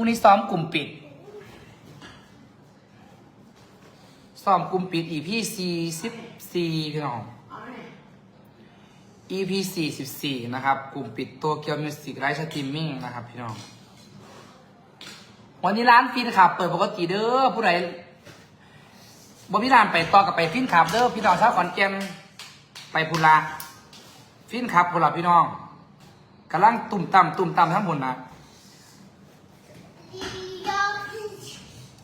พรุ่งนี้ซ้อมกลุ่มปิด ซ้อมกลุ่มปิด EP 44พี่น้อง EP 44นะครับ กลุ่มปิดโตเกียวมิวสิกไลฟ์สตรีมมิ่งนะครับพี่น้อง วันนี้ร้านฟินขับ เปิดปกติเด้อผู้ใดบ่มีร้านไปต่อกับไปฟินขับเด้อพี่น้องชาวขอนแก่นไปพุละฟินขับพุละพี่น้องกำลังตุ่มต่ำตุ่มต่ำทั้งหมดนะ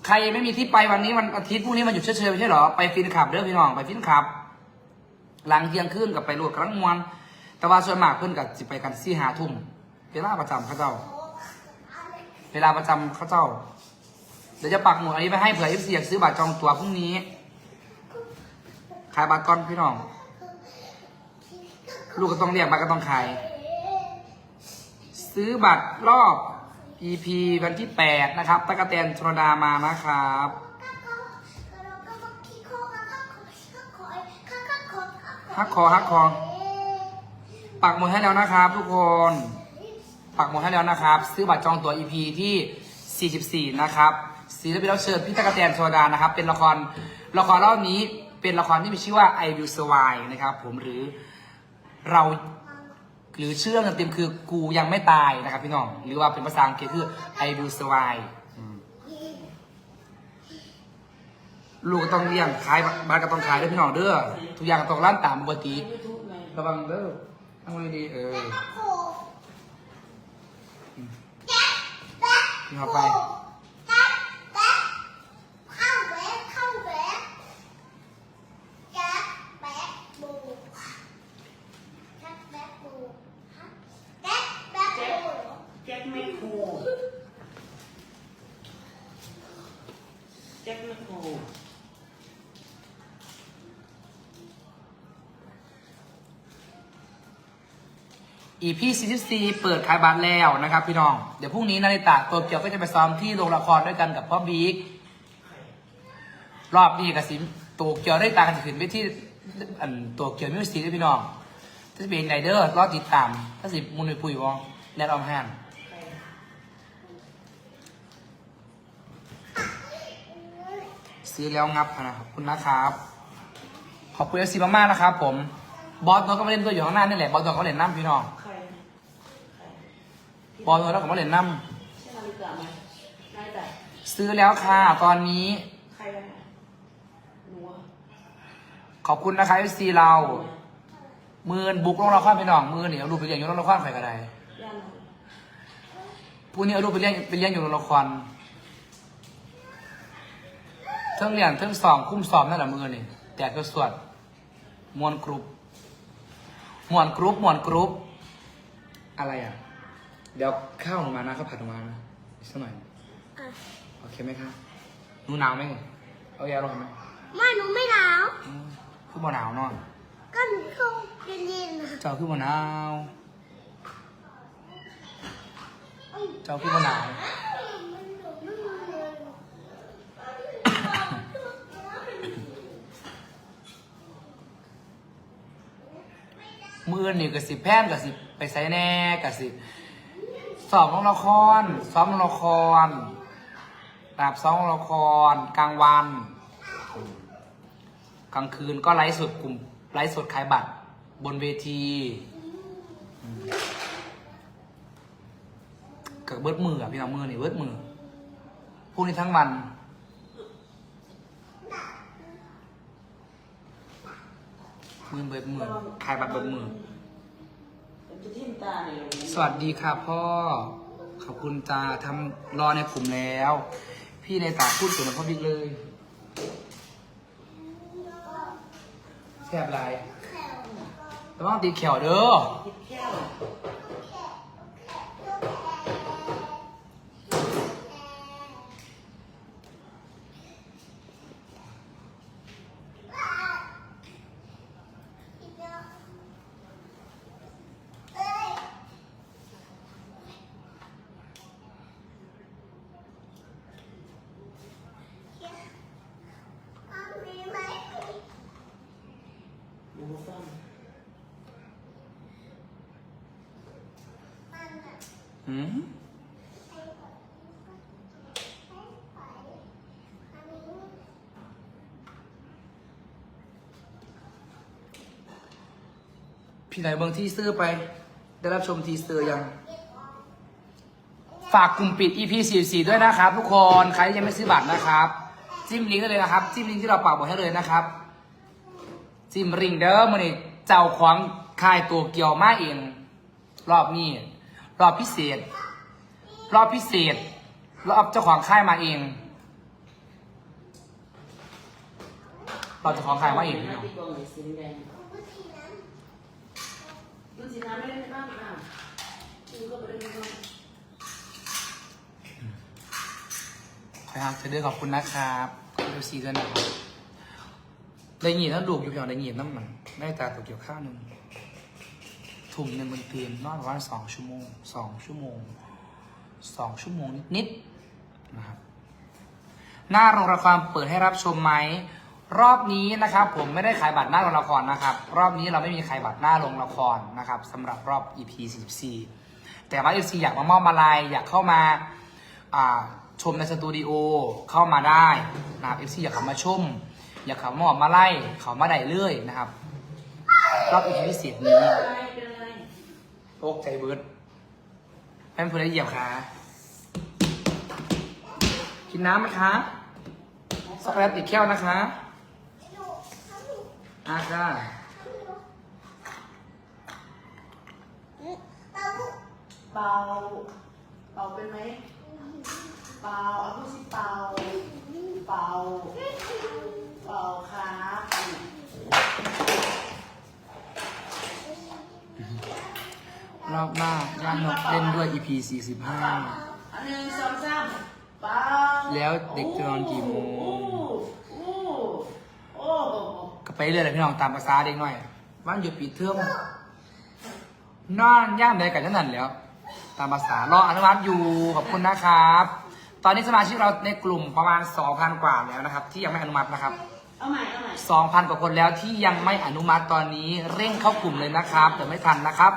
ใครไม่มีที่ไปวันนี้วันอาทิตย์พรุ่งนี้มันหยุดเฉยๆไม่ใช่หรอ ไปฟินขับเด้อพี่น้องไปฟินขับ หลังเที่ยงคืนกับไปรวดกำลังมวนแต่ว่าส่วนมากเพื่อนกับสิไปกันสี่หาทุ่มเวลาประจำเขาเจ้า เวลาประจำเขาเจ้า เดี๋ยวจะปักหมุดอันนี้ไปให้เผื่อเอฟซีอยากซื้อบัตรจองตั๋วพรุ่งนี้ ขายบัตรก่อนพี่น้อง ลูกก็ต้องเรียกบัตรก็ต้องขาย ซื้อบัตรรอบ EP วันที่ 8 นะครับตะกะแตนชรดามานะครับ ฮักคอฮักคอ ปักหมุดให้แล้วนะครับ ทุกคน ปักหมุดให้แล้วนะครับ ซื้อบัตรจองตั๋ว EP ที่ 44 นะครับศิลปินรับเชิญพี่ตะกะแตนโซดานะครับ เป็นละครละครรอบนี้เป็นละครที่มีชื่อว่า I Will Survive นะครับ ผมหรือเรา หรือชื่อเรื่องเต็มๆคือกูยังไม่ตายนะครับพี่น้อง หรือว่าเป็นภาษาอังกฤษคือ I Will Survive อืมลูกก็ต้องเลี้ยงขายบ้านก็ต้องขายด้วยพี่น้องเด้อทุกอย่างก็ต้องร้านตามปกติระวังเด้อทำไงดีเออนี่เอาไป แจ็คไม่คูแจ็คไม่คู อีพี44เปิดขายบัตรแล้วนะครับ พี่น้อง เดี๋ยวพรุ่งนี้นาริตะโตเกียวก็จะไปซ้อมที่โรงละครด้วยกันกับพ่อบิ๊กรอบนี้กับสิโตเกียวได้ตากันขึ้นไปที่อันโตเกียวมิวสิกด้วยพี่น้องถ้าจะเป็นไงเดอร์รอติดตามถ้าสิมุนไปปุยวองแนด์ออมแฮนซื้อแล้วงับนะขอบคุณนะครับขอบคุณเอฟซีมากๆนะครับผม บอสน้องก็มาเล่นตัวอยู่ข้างหน้านี่แหละ บอสน้องก็เล่นน้ำพี่น้อง บอสน้องแล้วก็มาเล่นน้ใช่นาฬิกาไหมนายแต่ำซื้อแล้วค่ะตอนนี้ ใครกันเนี่ยหนูอะขอบคุณนะคะเอฟซีเรามือนบุกลงละครพี่น้องมือเนี่ยเอารูปไปเลี้ยงอยู่โรงละครใครก็ได้ย่านไหนผู้นี้เอารูปไปเลี้ยงไปเลี้ยงอยู่โรงละครเทิงเรียนเทิงสองคุ้มสอบนั่นแหละมือนี่แตกก็สวดมวนกรุ๊ปมวนกรุ๊ปมวนกรุ๊ปอะไรอะ เดี๋ยวข้าวออกมานะข้าวผัดออกมานะอีกสักหน่อยโอเคไหมคะหนูหนาวไหมเอายาลงไหมไม่หนูไม่หนาว อืมคือบ่หนาวนอนก็หนูเข้าเย็นๆนะเจ้าคือบ่หนาว เจ้าคือบ่หนาว มือนี่ก็สิแพนก็สิไปใส่แน่ก็สิ สอบน้องละครซ้อมน้องละครแบบซ้อมน้องละคร กลางวัน กลางคืนก็ไลฟ์สดกลุ่มไลฟ์สดขายบัตร บนเวทีกับเบิดมืออะพี่น้องมือนี่เบิดมือพรุ่งนี้ทั้งวัน มือเบิดมือขายบัตรเบิดมือ จะทิ่มตาเนี่ยสวัสดีค่ะพ่อ ขอบคุณจ้าทำรอในกลุ่มแล้ว พี่ในตาพูดถึงพ่อบิ๊กเลยแซ่บไรระวังตีเขียวเด้อทิดแก้ว พี่ไหนเบิ้งที่ซื้อไป ได้รับชมทีเซอร์ยัง ฝากกลุ่มปิด EP 44ด้วยนะครับ ทุกคนใครที่ยังไม่ซื้อบัตรนะครับ จิ้มลิงก์ได้เลยนะครับ จิ้มลิงก์ที่เราปักบอกให้เลยนะครับ จิ้มริงเด้อมันนี่เจ้าของค่ายตัวเกี่ยวมาเอง รอบนี้ รอบพิเศษ รอบพิเศษ รอบเจ้าของค่ายมาเองรอบเจ้าของค่ายมาเองหน้าที่กอง ไหนสีน้ำไม่ได้ไม่บ้างอะดูก็ไม่ได้ไม่บ้านะครับเดือขอบคุณนะครับขอบคุณซีด้วยนะครับได้หยีแล้วลูกอยู่เพียงได้หยีน้ำมันได้ตาตัวเกี่ยวข้าวหนึ่งถุงหนึ่งบนเตียงนอนประมาณสองชั่วโมงสองชั่วโมงสองชั่วโมงนิดๆนะครับหน้าโรงละครเปิดให้รับชมไหม รอบนี้นะครับผมไม่ได้ขายบัตรหน้าโรงละครนะครับ รอบนี้เราไม่มีขายบัตรหน้าโรงละครนะครับสำหรับรอบ EP 44แต่ว่า FC อยากมามอบมาลายอยากเข้ามาชมในสตูดิโอเข้ามาได้นะครับ FC อยากเข้ามาชม อยากเข้ามอบมาไล่เขามาได้เรื่อยนะครับ รอบ EP พิเศษนี้โอกใจเบิร์ดแม่นพูดได้เหยียบขากินน้ำไหมคะช็อกโกแลตติดแก้วนะคะ อาค่ะเบาเบาเป็นไหมเบาเอาพูดสิเบาเบาเบาครับรอบหน้าย่านนกเล่นด้วย EP 45 อันหนึ่งสองสามเบาแล้วเด็กจะนอนกี่โมงอู้อู้โอ้โหก็ ไปเรื่อยเลยพี่น้องตามภาษาเด็กหน่อยวันหยุดปิดเทอมนอนย่ามใดกันนั่นแล้ว ตามภาษารออนุมัติอยู่ขอบคุณนะครับ ตอนนี้สมาชิกเราในกลุ่มประมาณ 2,000 กว่าแล้วนะครับ ที่ยังไม่อนุมัตินะครับเอาใหม่เอาใหม่2,000กว่าคนแล้วที่ยังไม่อนุมัติตอนนี้เร่งเข้ากลุ่มเลยนะครับเดี๋ยวไม่ทันนะครับ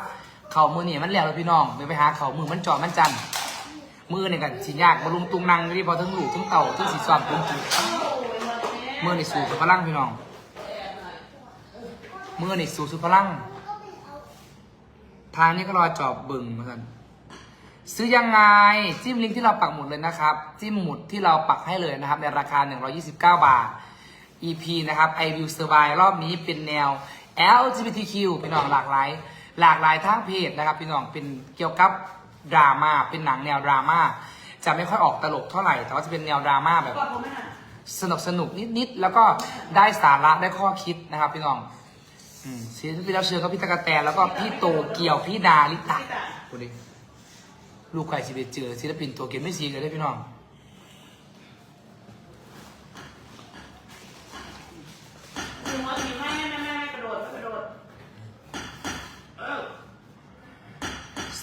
เข่ามือเนี่ยมันแล้วเลยพี่น้องเดี๋ยวไปหาเข่ามือมันจอมันจันมือเนี่ยกันสิยากบรุงตุงนังนี่พอทั้งหลูกทั้งเต่าทั้งสีซ้อมทั้งจีโอ้ยมาแน่มือในสูสุดพลังพี่น้อง มือนี่สูสุดพลัง ทางนี้ก็รอจอบบึงเหมือนกันซื้อยังไง จิ้มลิงก์ที่เราปักหมุดเลยนะครับ จิ้มหมุดที่เราปักให้เลยนะครับ ในราคา 129 บาท EP นะครับ I will survive รอบนี้เป็นแนว LGBTQ พี่น้องหลากหลาย หลากหลายทางเพศนะครับ พี่น้องเป็นเกี่ยวกับดราม่าเป็นหนังแนวดราม่าจะไม่ค่อยออกตลกเท่าไหร่ แต่ว่าจะเป็นแนวดราม่าแบบกอดผมไหมน่ะสนุกสนุกนิดๆแล้วก็ได้สาระได้ข้อคิดนะครับ พี่น้อง ศิลปินรับเชิญก็พี่ตะกะแตนแล้วก็พี่โตเกียวพี่ดาลิตะดูดิลูกไก่สิไปเจอศิลปินตัวเกียวไม่สีกันได้พี่น้องดึงมาดึงไม่ไม่ไม่ไม่กระโดดไม่กระโดด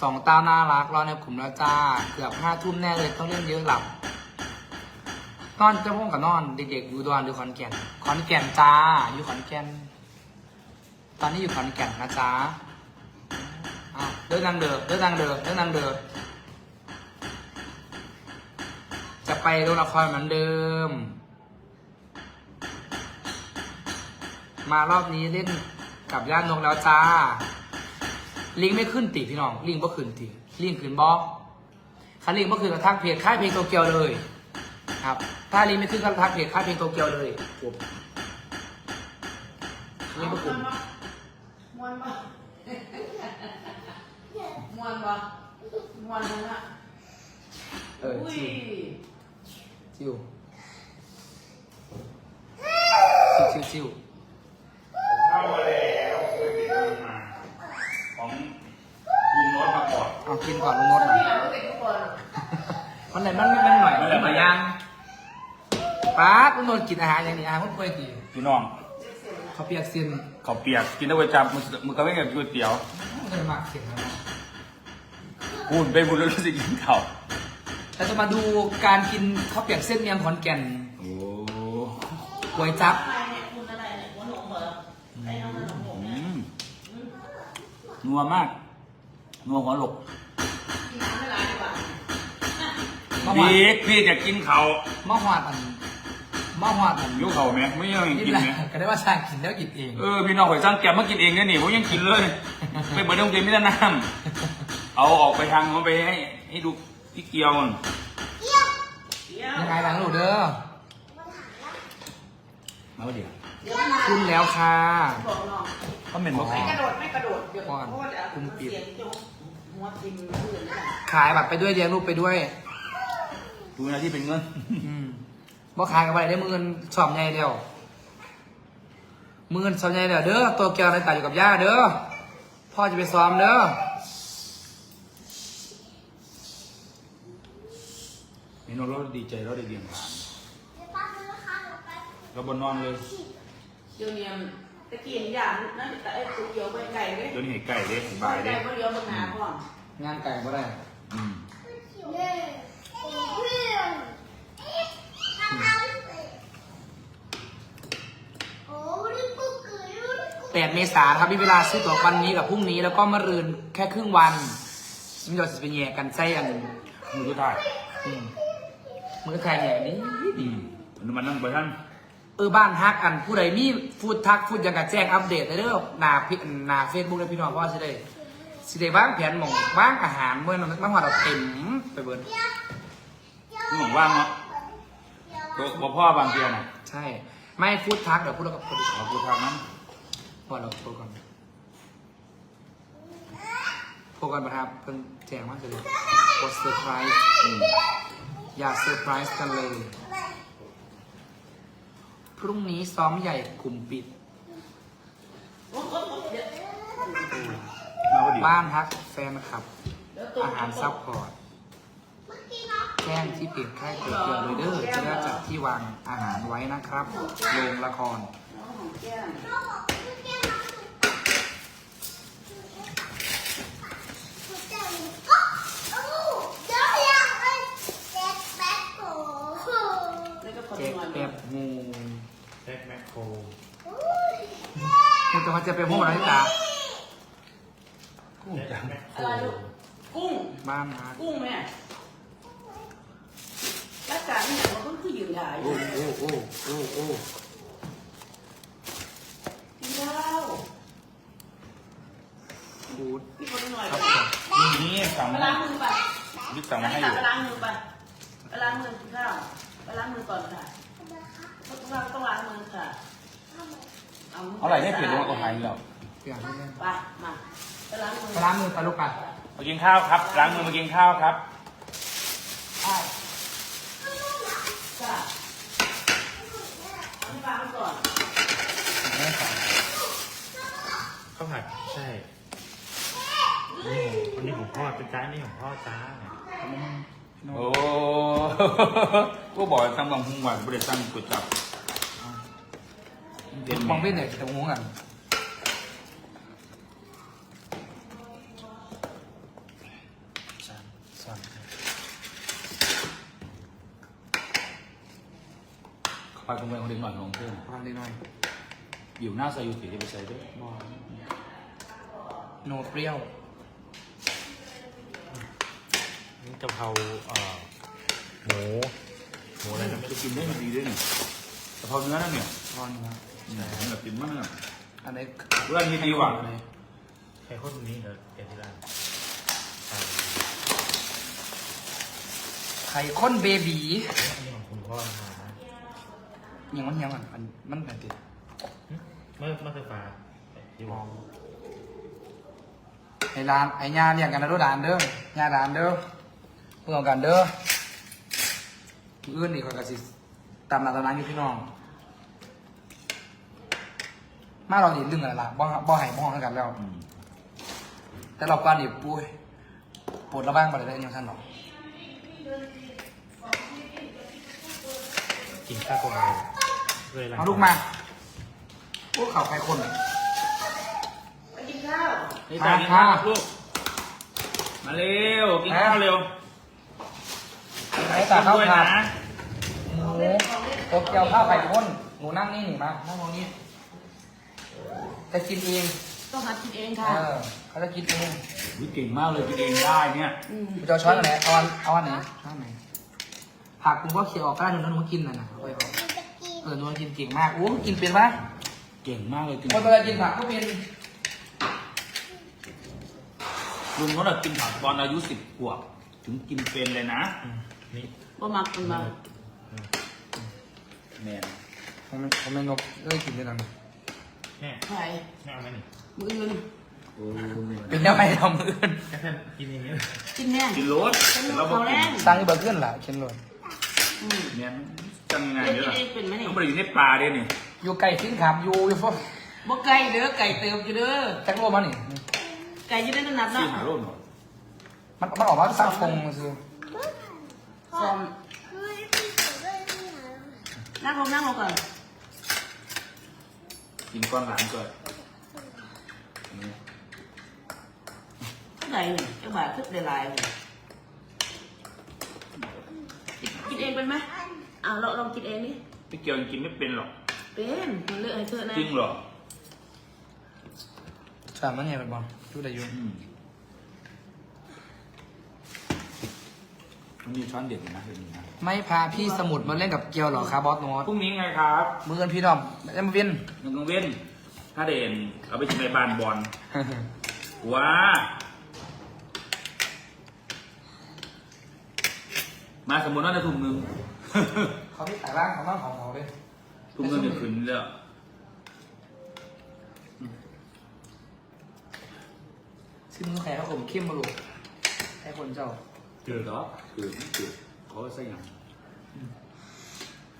สองตาน่ารักรอในกลุ่มแล้วจ้า เกือบห้าทุ่มแน่เลยต้องเล่นเยอะหลับนอนจะพ่งกับนอนเด็กๆอยู่ดอนหรือขอนแก่นขอนแก่นจ้าอยู่ขอนแก่น ตอนนี้อยู่ขอนแก่นนะจ๊ะอ้าวเดินนางเดินเดินนางเดินเดินนางเดินจะไปโรงละครเหมือนเดิม มารอบนี้เล่นกับย่านนงแล้วจ้า ลิงไม่ขึ้นติพี่น้อง ลิงบ่ขึ้นติลิงขึ้นบอคันลิงบ่ขึ้นก็ทักเพจค่ายเพลงโตเกียวเลย ครับ ถ้าลิงไม่ขึ้นก็ทักเพจค่ายเพลงโตเกียวเลยจบลิงบ่ขึ้นมวน ปะมวนปะมวนทั้งอะเอออุ้ยจิวจิวจิวจิวเข้ามาแล้วเคยไปดูมาของลุงโน้ตมาก่อนเอากินก่อนลุงมดหน่อยพี่หลังก็เตะทุกคนมันไหนมันมันหน่อยมันหน่อยยังป้าดลุงมดกินอาหารอย่างนี้อาหารคนป่วยดีพี่น้องเขาเปียกเส้นเขาวเปียกกินได้ไว้จับมือมือก็ไม่เก็บก๋วยเตี๋ยวมันจะมากเสียงนะพูดไปพูดแล้วรู้สึกกินข้าวเราจะมาดูการกินข้าวเปียกเส้นเมียงขอนแก่นโอ้ก๋วยจั๊บอะไรเนี่ยคุณอะไรเนี่ยหัวหนมเหรอไอ้น้องหัวหนมอืเนี่ยมนัวมาก นัวหัวหลกกินน้ำไม่ร้ายดีกว่ามะฮวาพี่ดพี่จะกินเขาวมะฮวาดอัน มะฮวาดอันยุเขาไหมไม่ยังนี่กินแหละไหมก็ได้ว่าสร้างกินแล้วกินเองเออพี่น้องข่อยสร้างแกะมากินเองเนี่ยนี่ผมยังกินเลยไปเบิร์ดโรงเรียนไม่ได้น้ำเอาออกไปทางเขาไปให้ให้ดูพี่เกียวมันเยี่ยมยังไงล่ะลูกเด้อมาเดี๋ยวเดี๋ยวมันมาขึ้นแล้วค่ะบอกน้องเขาเป็นบอกไม่กระโดดไม่กระโดดเดี๋ยวก่อนเพราะว่าเดี๋ยวคุมปิดเสียงจะหัวทิ่มพื้นนั่นแหละขายบัตรไปด้วยเลี้ยงลูกไปด้วยดูหนะที่เป็นเงินอืม บ่ขายกับอะไรได้มือเงินสอบใหญ่เดียวมือเงินสอบใหญ่เดียวเด้อตัวเกียวในตาอยู่กับย่าเด้อพ่อจะไปซ้อมเด้อเห็นเราดีใจเราได้เลี้ยงหลานเดี๋ยวป้าซื้อข้าวไปเราบนนอนเลยเดี๋ยวเนี่ยตะกี้เห็นอย่างนั่นแต่ไอ้ตัวเดียวไปไก่เลยเดี๋ยวนี้เห็นไก่เลยเห็นไปบ่ายเลไก่ยก็เลี้ยวบนหนาก่อนงานไก่บ่ได้ 8 เมษาครับมีเวลาซื้อตั๋ววันนี้กับพรุ่งนี้แล้วก็มะรืนแค่ครึ่งวันมีเราจะเปีนแย่กันไส้อันมือก็ได้มือไทยแย่นี้ อืมมันนั่งไปท่านเออบ้านฮักอันผู้ใดมีฟูดทักฟูดยังกับแจ้งอัปเดตเด้อหน้าพิหน้าเฟซบุ๊กและพี่น้องพราะว่อสิได้สิได้วางแผนหม่องบ้างอาหารเมื่อนั้นบ้างวัาเราเต็มไปเบิร์นหม่องว่างเนาะตัวพ่อบางเพียน่ะใช่ ไม่ฟูดทักเดี๋ยวพูดแล้วกับคนอ๋อฟูดทักนั้น พอเราโทรก่อนโทรก่อนประทับเพิ่งแจ้งมาเลยกดเซอร์ไพรส์อยากเซอร์ไพรส์กันเลย พรุ่งนี้ซ้อมใหญ่กลุ่มปิด มาพอดีบ้านฮักแฟนคลับ อาหารซัพพอร์ตแจ้งที่เพจค่ายเกียวเลยเด้อจะได้จัดที่วางอาหารไว้นะครับโรงละคร น้องของแก้ม แล้วก็คน แจ็ค นอน แป๊ บงูแจ็คแมคโครคุณจะมาจะไปพูดอะไรจ้ะแจ็คแมคโครอะไรลูกกุ้ง บ้านฮักกุ้งแม่รักษาเนี่ยมันก็คือยืนได้โอ้โอ้โอ้โอ้โอ้กินข้าวพูดพี่คนหน่อยครับนี่นี่สั่งไปมาล้างมือไปยึดสั่งอัมานให้นี้อยู่ไปล้างมือไปไปล้างมือกินข้าวไปล้างมือก่อนค่ะ ต้องล้างต้องล้างมือค่ะ เอาเอาอะไรให้เปลี่ยนลงเอาหายแล้วเปลี่ยนให้แม่ไปมาไปล้างมือไปล้างมือไปลูกไปมากินข้าวครับล้างมือมากินข้าวครับใช่จ้ะนี่วางก่อนแม่สั่งข้าวผัดใช่นี่ของอันนี้ของพ่อเป็นจ้านี่ของพ่อจ้าโอ้ ก็บอกให้ทำบางหุ่งหวานบริษัทกดจับ เห็นมองเพื่อนหน่อยจะงงกันจ้าสอนครับไปคงไปคนเดียวหน่อยของเพื่อนฟังดีหน่อยอยู่หน้าซายูสีที่ไปใส่ด้วยบอโนเปรี้ยวนี่กะเพราเอ่อหมูหมูอะไรนะไม่จะรู้กินได้ดีด้วยนี่กะเพราเนื้อนั่นเนี่ย ทอนครับ แบบกินมากเลยอันนี้เรื่องที่ดีกว่าใครโคตรนี้เดี๋ยวเดี๋ยวที่ร้านใช่ไข่ข้นเบบีอันนี้ของคุณพ่อนะฮะยังมันยังมันมันมันแบบติดหึเมื่อเมื่อไฟฟ้าที่บอกไอ้ร้านไอ้ญาเรียกกันนะรู้ด่านเด้อญาด่านเด้อเพื่อนกันเด้ออื่นนี่คอยกระสิตามหลักตำนานอยู่พี่น้อง มาเราดิลึงกันละบ่บ่ให้บ่ห้องกันแล้ว อืมแต่เราก่อนนี่ปุ้ยปวดระบ้างบ่ได้ได้ยังท่านหรอกกินข้าวกลมเลยเลยร้นเอาลูกมาพวกเขาใครคนไปกินข้าวนี่ตากินข้าวลูก มาเร็ว กินข้าวเร็วไอ้ตาเข้าด้วยผัดนะหมูโตเกียวข้าวไข่ข้นหนูนั่งนี่หนิมานั่งตรงนี้ จะกินเองต้องหากินเองเอค่ะอเขาจะกินเองวิเก่งมากเลยกินเองได้เนี่ยอืมกูจะเอาช้อนอันไหนเอาอันเอาอันไหนช้อนไหนผักกูก็เคี่ยวออกก็ได้หนูหนูกินน่ะนะเอาไปเอาเออหนูกินเก่งมากโอ้กินเป็นปะเก่งมากเลยกินคนเวลากินผักก็เป็นลุงเขาน่ะกินผักตอนอายุสิบขวบถึงกินเป็นเลยนะนี่บ่มักมันมาแมนผมไม่ผมไม่งบเลยกินด้วยกัน แม่ไผ่แม่เอาไหมนี่มืออื่นโอ้เป็นยังไงทำอื่นแค่ท่านกินอย่างนี้กินแน่กินรสแต่เราบอกกินสร้างเบอร์เกอร์ล่ะเช่นเลยอืมแมนจังไงเล่นเด้กิอนเองเป็นไหมนี่ต้องไปอยู่ในป่าเด้นี่อยู่ไก่ฟินขับอยู่อยู่ฟอบ่ไก่เด้อไก่เติมอยู่เด้อแจ็คโลมานี่ไก่อยู่ในนั้นนับซื้เนาะอหาโรคหมดมันมันออกมาสร้างฟงคือซ้อมไม่ได้สวยด้วยนี่หานั่งลงนั่งลงก่อน กินก้อนหลานก่อนอันนี้เท่าไหร่นี่เจ้าบ่าวคึกได้หลายเลยกินเองเป็นไหมอ้าวเราลองกินเองดิพี่เกียวยังกินไม่เป็นหรอก เป็นมันเลือกให้เธอนะจริงเหรอสามนั่นไงเป็นบอลดูได้อยู่อืม มันมีช้อนเด็ดอยู่นะเดี๋ยวนี้นะไม่พาพี่สมุดมาเล่นกับเกียวเหรอครับบอสโน้ตพรุ่งนี้ไงครับมือกันพี่น้องเอ็มวินมันต้องเว้น ถ้าเด่นเอาไปชิมในบานบอลว้ามาสมมติว่าในถุงหนึ่ง เขาที่แต่ร่างของบ้านของเขาเลยถุงเงินเดือดขึ้นเลยอะซึ่งมือแขกเขาผมเข้มมาลูกแค่คนเจ้า เจอเหรอเจอเจอเขาใส่ยัง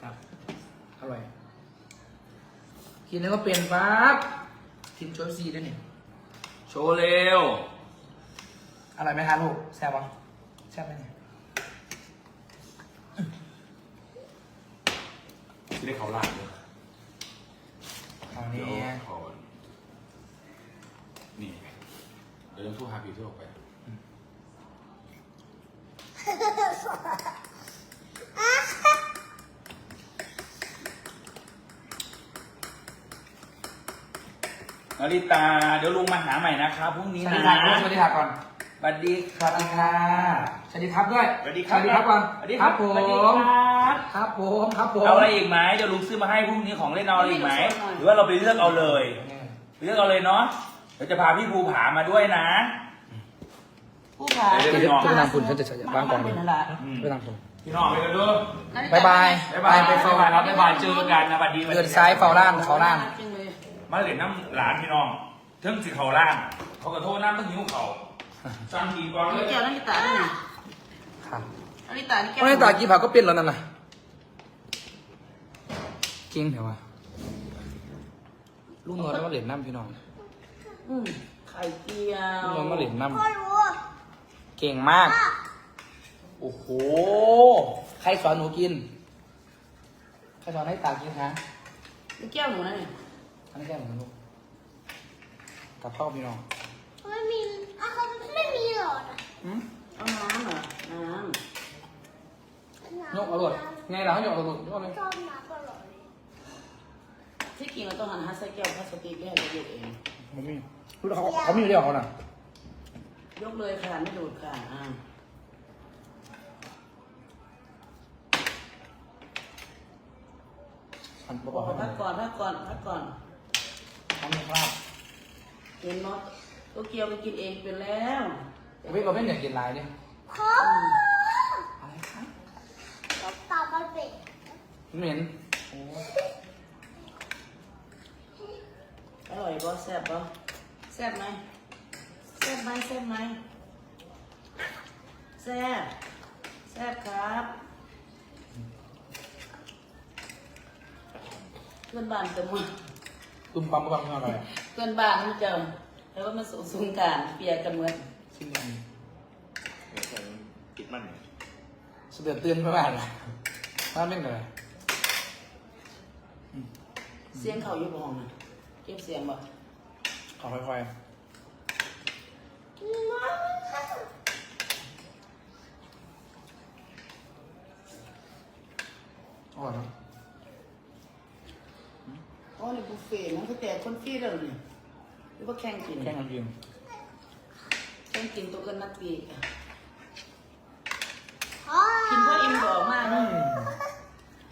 ครับ อร่อย กินแล้วก็เปลี่ยนปั๊บทีมโชว์ซีด้วยนี่โชว์เร็ว อร่อยไหมคะลูก แซ่บปะแซ่บไหมเนี่ยที่ได้เขาลาดเลยเอาเดี๋นี่ยวขอนี่เดี๋ยวต้องทู่ฮาปีที่ออกไป นาริตา เดี๋ยวลุงมาหาใหม่นะครับพรุ่งนี้สวัสนะดีครับสวัสดีครับก่อนสวัสดีสวัสดีค่ะสวัสดีครับด้วยสวัสดีครับสวัสดีครับก่อนสวัสดีครับผสวัสดีมครับ ครับผมครับผมเอาอะไรอีกไหมเดี๋ยวลุงซื้อมาให้พรุ่งนี้ของเล่นเอาอะไรอีกไหม หรือว่าเราไปเลือกเอาเลยเลือกเอาเลยเนาะ เดี๋ยวจะพาพี่ภูผามาด้วยนะ ผู้ขายเดี๋ยวจะเดี๋ยวจะไปทำคุณฉันจะวางกล่องเลเลยยนะอืมไปทำคุณพี่น้องไปกันด้วยบายบายบ๊ายบายไปบ๊ายเฝ้า บายครับบ๊ายบายเจอกันนะบัดดีเดินซ้ายเฝ้าล่างเขาล่างจังเลย มาเหรียญน้ำหลานพี่น้องเทิงสิเขาล่าง เขาก็โทษน้ำต้องหิวเขาสั่งทีก่อนเลนี่ยแก้วนาฬิตาด้วยนี่ครับนาฬิตานี่แก้ววันนี้ตากีผักก็เปลี่ยนแล้วนั่นน่ะเก่งเถอะวะลูกนวลแล้วมาเหรียญน้ำพี่น้องอืมไข่เจียวลูกนวลมาเหรียญน้พ่อรู้ำเก่งมาก โอ้โห ใครสอนหนูกิน ใครสอนให้ตากินฮะนี่แก้วหนูนะนี่อั นนี้แค่เหมือนลูกกับพ่อพี่น้องไม่มีอะเขาไม่มีหรอนะหืมเอาน้ำเหรอน้ยกเอาเลยไงล่ะเขายกเอาเลยยกเอาเลยชอบน้ำตลอดเลยำที่กินเราต้องหันหาใส่แก้วพลาสติกได้เราเยกเอง มันมีรู้เขาเขามีอยู่เดียวเขาน่ะยกเลยค่ะไม่ดูดค่ะอ่ามันประกบออบกให้มัพันกก่อนพักก่อนพักก่อน เขามีคราบเห็นเนาะตัวเกียวไปกินเองเป็นแล้วเว้ยเราไม่อยากกินลายเนี่ยพ่ออะไรคะก็ตาบันเป็ดเหม็นโอ้อร่อยบ่แซ่บบ่แซ่บไหมแซ่บไหมแซ่บไหมแซ่บแซ่บครับเพื่อนบ้านเต็มหมด ตุ้มปั๊มปั๊มขึ้นมาเลยเพื่อนบ้านมันเจมแล้วก็มาสูงสูงการเปียกกันเหมือนชิ้นนี้เดี๋ยวฉันปิดมันหน่อยสเดือดตื่นไม่มาเลยมาเป็นไงเสียงเขาอยู่บ่ห้องนะเก็บเสียงบ่ขอค่อยๆอร่อยนะ อ๋อนี่บุฟ เฟ่ต์มันคือแต่คนฟรีแล้วนี่หรือว่าแข่งกิน แค่น้ำยืมแข่งกินตัวเกินนักปีกอะพ่อกินเพราะอิ่มก่อมากนะ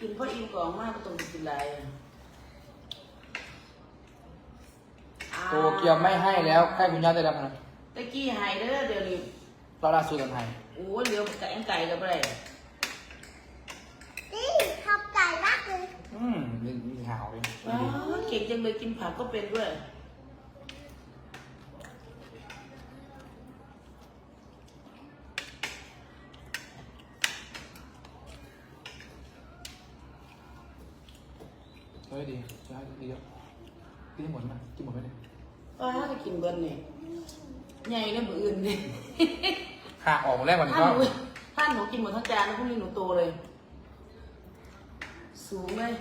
กินเพราะอิ่มก่อมากก็ต้องกินหลายอะอ่าโตเกียวไม่ให้แล้วใกล้คุณย่าได้แล้วนะตะกี้หายเด้อเดี๋ยวนี้ เราลาสูกันไทยโอ้เลี้ยวไก่ไก่กับอะไรนี่ทำใจมากเลยอืมมีมีหาวเลย อ๋อเก่งจังเลยกินผักก็เป็นด้วย เฮ้ยดีใช่ดีเยอะกินให้หมดไหมกินหมดไหมเนี่ยป้าจะกินเบิ้ลนี่ใหญ่แล้วมืออื่นนี่หาออกมาแรกวันนี้ท่าก็นหนูท่านหนูกินหมดทั้งจานแล้วพรุ่งนี้หนูโตเลย สูงเลย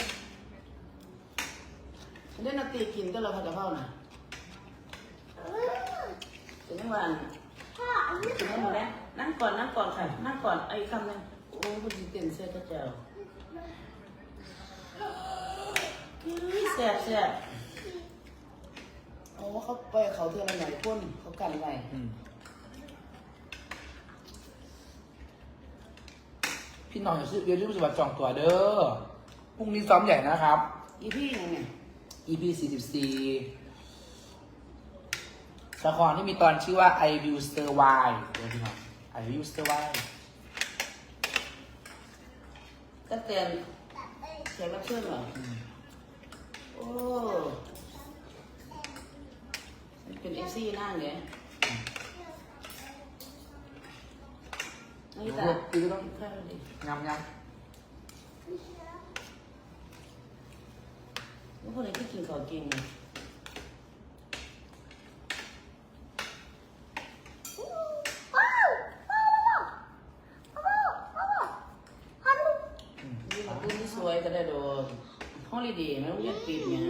ฉันได้นาตีกินก็เราผัดกะเพราน่ะเป็นยังไงพ่ออันนี้กินให้หมดแล้วนั่งก่อนนั่งก่อนค่ะนั่งก่อนไอ้คำนึงโอ้คุณเต้นเสื้อกระเจ้าแซ่บแซ่บโอ้เขาไปเขาเทือนหน่อยพ่นเขากันไว้อืมพี่น้องอย่าซื้อเดี๋ยวรีบสวัสดิ์จองตัวเด้อ พรุ่งนี้ซ้อมใหญ่นะครับ อีพี่ยังไง EP 44ละครที่มีตอนชื่อว่า I Will Survive เดี๋ยวพี่น้อง I Will Survive ก็เตือนแขกรับเชิญเหรออืมโอ้มันเป็นเอฟซีนั่งเนี่ยนี่ตาพี่ก็ต้องข้าวดิงำง แล้วคนไหนที่กินข้าวเก่งเนี่ยว้าวว้าวว้าวว้าวว้าวฮัลโหลำอืมนี่กับปืนที่สวยก็ได้ดอกฮอลิเดย์ไม่ต้องเรียกปีเนี่ย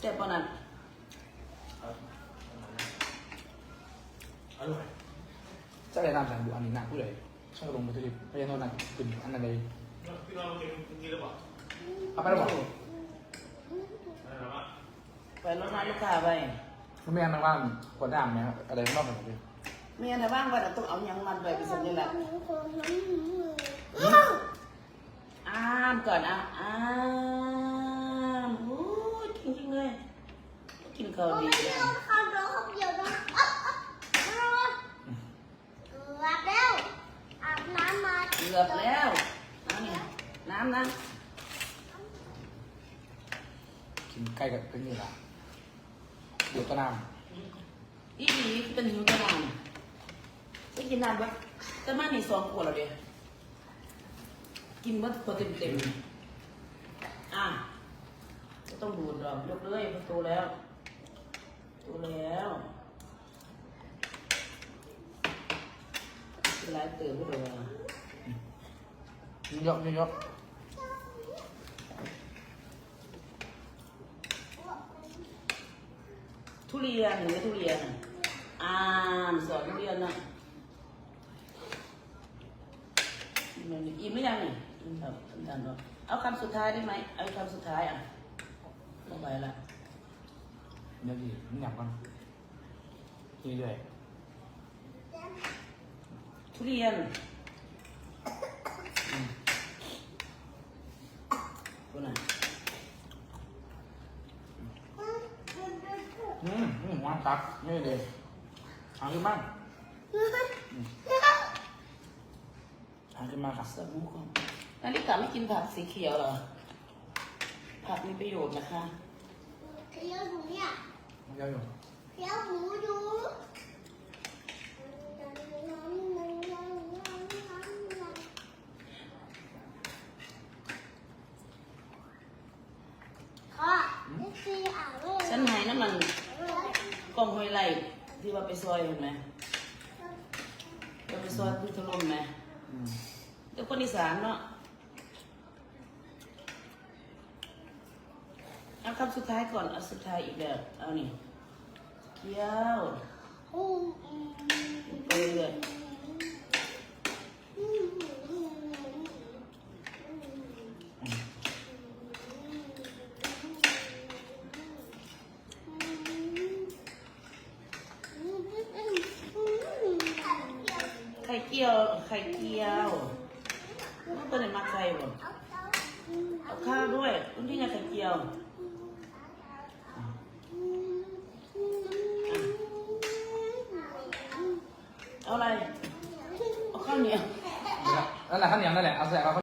เจ็บปะนั่นอร่อยเจ้าเลยนำสั่งดูอันนี้หนักผู้ใด ช่างลงมือถือพยานโทษหนักเป็นอันนั้นเลยพี่น้องกินกินหรือเปล่าเอาไปแล้วบอกอะไรนะวะไปรถมาลูกค้าไปมันไม่งั้นมันว่างกว่าด้ามไหมครับอะไรข้างนอกเหมือนกันเมียในบ้านว่าเราต้องเอาหยังมันไปเป็นสัญลักษณ์ว้าวอ้ามก่อนอะอ้ามโอ้ยจริงๆเลยกินข้าวโอ้ดีไม่เลเดีย ยวข้าวเดียวข้าวเดียวนะอ๊ะอ๊ะอาบแล้วอาบน้ำมา เกือบแล้วน้ำนี่น้ำนะกินใกล้กับเป็นนี่ละเดี๋ยวก็น้อีหลีเป็นหิวตะนานไม่กินน้ำปะแต่มานี่สองขวดแล้วเดียวกินเมื่อพอเต็มเต็มๆอะก็ต้องดูดดอกยกเลยเพราะโตแล้วโตแล้วเป็นไรเติมไม่เลยำ เยอะๆเยอะทุเรียนหรือทุเรียนอะอ่านสอนทุเรียนนะมันอิ่มไม่ยังนี่อิ่มครับอิ่มทันเนาะเอาคำสุดท้ายได้ไหมเอาคำสุดท้ายอะลงไปละๆเดี๋ยวดิมันหยาบกันเรื่อยทุเรียน ดูหน่อยๆอืมอืมวางตักนี่เลยหาขึ้นบ้างหาขึ้นมาครับสมูก่อนนาฬิกาไม่กินผักสีเขียวเหรอ ผักมีประโยชน์นะคะเคี้ยวหนูเนี่ยเยอะอยู่เคี้ยวหมูดูค่ะนี่คืออ่างเลย ฉันหายน้ำมันกล้องห้วยไร่ที่ว่า ไปซอยเห็นไหมเราไปซอยพุทธลมไหมอืมเดี๋ยวคนอีสานเนาะเอาคำสุดท้ายก่อน เอาสุดท้ายอีกแล้วเอานี่เคี้ยวอืมไปเรื่อย